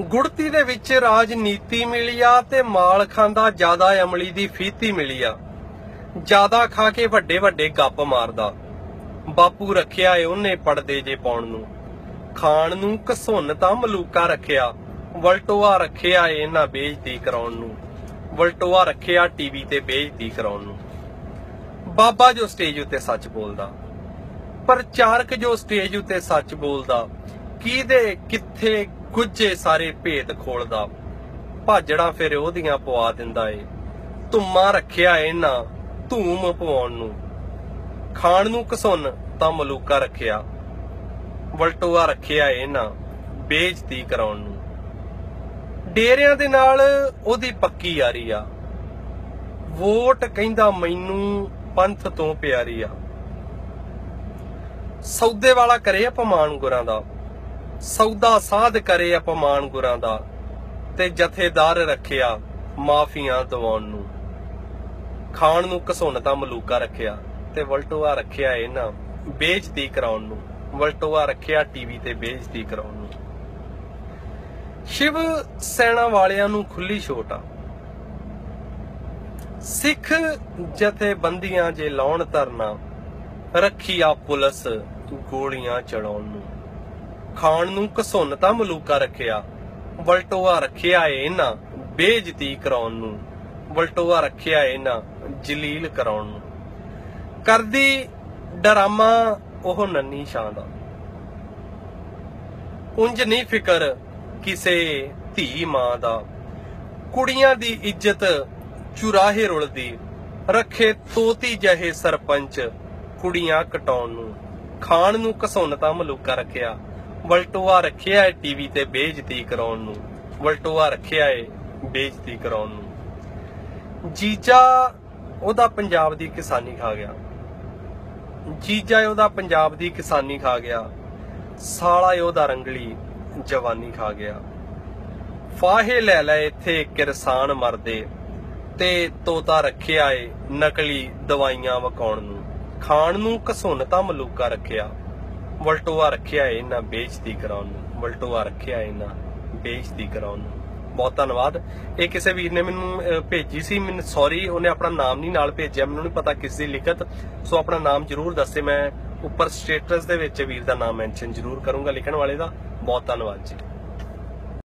ਗੁੜਤੀ ਦੇ ਵਿੱਚ ਰਾਜਨੀਤੀ ਮਿਲੀ ਆ ਤੇ ਮਾਲ ਖਾਂਦਾ ਜ਼ਿਆਦਾ ਅਮਲੀ ਦੀ ਫੀਤੀ ਮਿਲੀ ਆ। ਜ਼ਿਆਦਾ ਖਾ ਕੇ ਵੱਡੇ ਵੱਡੇ ਗੱਪ ਮਾਰਦਾ। ਬਾਪੂ ਰੱਖਿਆ ਏ ਉਹਨੇ ਪੜਦੇ ਜੇ ਪਾਉਣ ਨੂੰ। ਖਾਣ ਨੂੰ ਘਸੁੰਨ ਤਾਂ ਮਲੂਕਾ ਰੱਖਿਆ। ਵਲਟੋਆ ਰੱਖਿਆ ਏ ਇਹਨਾਂ ਬੇਇੱਜ਼ਤੀ ਕਰਾਉਣ ਨੂੰ। ਵਲਟੋਆ ਰੱਖਿਆ ਟੀਵੀ ਤੇ ਬੇਇੱਜ਼ਤੀ ਕਰਾਉਣ ਨੂੰ। ਬਾਬਾ ਜੋ ਸਟੇਜ ਉੱਤੇ ਸੱਚ ਬੋਲਦਾ। ਪ੍ਰਚਾਰਕ ਜੋ ਸਟੇਜ ਉੱਤੇ ਸੱਚ ਬੋਲਦਾ। ਕਿਹਦੇ ਕਿੱਥੇ ਗੁੱਜੇ ਸਾਰੇ ਭੇਤ ਖੋਲਦਾ। ਭਾਜੜਾ ਫਿਰ ਉਹਦੀਆਂ ਪਵਾ ਦਿੰਦਾ ਏ। ਧੁੰਮਾਂ ਰੱਖਿਆ ਏ ਨਾ ਧੂਮ ਪਵਾਉਣ ਨੂੰ। ਖਾਣ ਨੂੰ ਘਸੁੰਨ ਤਾਂ ਮਲੂਕਾ ਰੱਖਿਆ। ਵਲਟੋਆ ਰੱਖਿਆ ਏ ਨਾ ਬੇਇੱਜ਼ਤੀ ਕਰਾਉਣ ਨੂੰ। ਡੇਰਿਆਂ ਦੇ ਨਾਲ ਉਹਦੀ ਪੱਕੀ ਯਾਰੀ ਆ। ਵੋਟ ਕਹਿੰਦਾ ਮੈਨੂੰ ਪੰਥ ਤੋਂ ਪਿਆਰੀ ਆ। ਸੌਦੇ ਵਾਲਾ ਕਰੇ ਅਪਮਾਨ ਗੁਰਾਂ ਦਾ। ਸੌਦਾ ਸਾਧ ਕਰੇ ਅਪਮਾਨ ਗੁਰਾਂ ਦਾ, ਤੇ ਜਥੇਦਾਰ ਰੱਖਿਆ ਮਾਫੀਆਂ ਦਿਵਾਉਣ ਨੂੰ। ਖਾਣ ਨੂੰ ਘਸੁੰਨ ਤਾਂ ਮਲੂਕਾ ਰੱਖਿਆ, ਤੇ ਵਲਟੋਆ ਰੱਖਿਆ ਇਹਨਾਂ ਬੇਇੱਜ਼ਤੀ ਕਰਾਉਣ ਨੂੰ, ਵਲਟੋਆ ਰੱਖਿਆ ਟੀਵੀ ਤੇ ਬੇਇੱਜ਼ਤੀ ਕਰਾਉਣ ਨੂੰ। ਸ਼ਿਵ ਸੈਨਾ ਵਾਲਿਆਂ ਨੂੰ ਖੁੱਲੀ ਛੋਟ ਆ। ਸਿੱਖ ਜਥੇਬੰਦੀਆਂ ਜੇ ਲਾਉਣ ਧਰਨਾ, ਰੱਖੀ ਆ ਪੁਲਿਸ ਗੋਲੀਆਂ ਚੜਾਉਣ ਨੂੰ। ਖਾਣ ਨੂੰ ਘਸੁੰਨ ਤਾਂ ਮਲੂਕਾ ਰੱਖਿਆ। ਵਲਟੋਆ ਰੱਖਿਆ ਏ ਇਹਨਾਂ ਬੇਇੱਜ਼ਤੀ ਕਰਾਉਣ ਨੂੰ। ਵਲਟੋਆ ਰੱਖਿਆ ਏ ਇਹਨਾਂ ਜਲੀਲ ਕਰਾਉਣ ਨੂੰ। ਕਰਦੀ ਡਰਾਮਾ ਉਹ ਨੰਨੀ ਸ਼ਾਂ ਦਾ। ਉਂਝ ਨਹੀਂ ਫਿਕਰ ਕਿਸੇ ਧੀ ਮਾਂ ਦਾ। ਕੁੜੀਆਂ ਦੀ ਇੱਜ਼ਤ ਚੁਰਾਹੇ ਰੁਲਦੀ। ਰੱਖੇ ਤੋਤੀ ਜਹੇ ਸਰਪੰਚ ਕੁੜੀਆਂ ਕਟਾਉਣ ਨੂੰ। ਖਾਣ ਨੂੰ ਘਸੁੰਨ ਤਾਂ ਮਲੂਕਾ ਰੱਖਿਆ। ਵਲਟੋਆ ਰੱਖਿਆ ਏ ਟੀਵੀ ਤੇ ਬੇਇੱਜ਼ਤੀ ਕਰਾਉਣ ਨੂੰ। ਵਲਟੋਆ ਰੱਖਿਆ ਏ ਬੇਇੱਜ਼ਤੀ ਕਰਾਉਣ ਨੂੰ। ਜੀਜਾ ਉਹਦਾ ਪੰਜਾਬ ਦੀ ਕਿਸਾਨੀ ਖਾ ਗਿਆ। ਜੀਜਾ ਉਹਦਾ ਪੰਜਾਬ ਦੀ ਕਿਸਾਨੀ ਖਾ ਗਿਆ। ਸਾਲਾ ਉਹਦਾ ਰੰਗਲੀ ਜਵਾਨੀ ਖਾ ਗਿਆ। ਫਾਹੇ ਲੈ ਲੈ ਇੱਥੇ ਕਿਰਸਾਨ ਮਰਦੇ ਤੇ ਤੋਤਾ ਰੱਖਿਆ ਏ ਨਕਲੀ ਦਵਾਈਆਂ ਵਕਾਉਣ ਨੂੰ। ਖਾਣ ਨੂੰ ਘਸੁੰਨ ਤਾਂ ਮਲੂਕਾ ਰੱਖਿਆ। ਵਲਟੋਆ ਰੱਖਿਆ ਏ ਇਹਨਾਂ, ਬੇਇੱਜ਼ਤੀ ਕਰਾਉਣ ਨੂੰ। ਵਲਟੋਆ ਰੱਖਿਆ ਏ ਇਹਨਾਂ, ਬੇਇੱਜ਼ਤੀ ਕਰਾਉਣ ਨੂੰ। ਬਹੁਤ ਧੰਨਵਾਦ। ਇਹ ਕਿਸੇ ਵੀਰ ਨੇ ਮੈਨੂੰ ਭੇਜੀ ਸੀ, ਮੈਨੂੰ ਸੌਰੀ ਉਹਨੇ ਆਪਣਾ ਨਾਮ ਨਹੀਂ ਨਾਲ ਭੇਜਿਆ, ਮੈਨੂੰ ਨਹੀਂ ਪਤਾ ਕਿਸ ਦੀ ਲਿਖਤ, ਸੋ ਆਪਣਾ ਨਾਮ ਜਰੂਰ ਦੱਸੇ, ਮੈਂ ਉੱਪਰ ਸਟੇਟਸ ਦੇ ਵਿੱਚ ਵੀਰ ਦਾ ਨਾਮ ਮੈਂਸ਼ਨ ਜਰੂਰ ਕਰੂੰਗਾ ਲਿਖਣ ਵਾਲੇ ਦਾ। ਬਹੁਤ ਧੰਨਵਾਦ ਜੀ।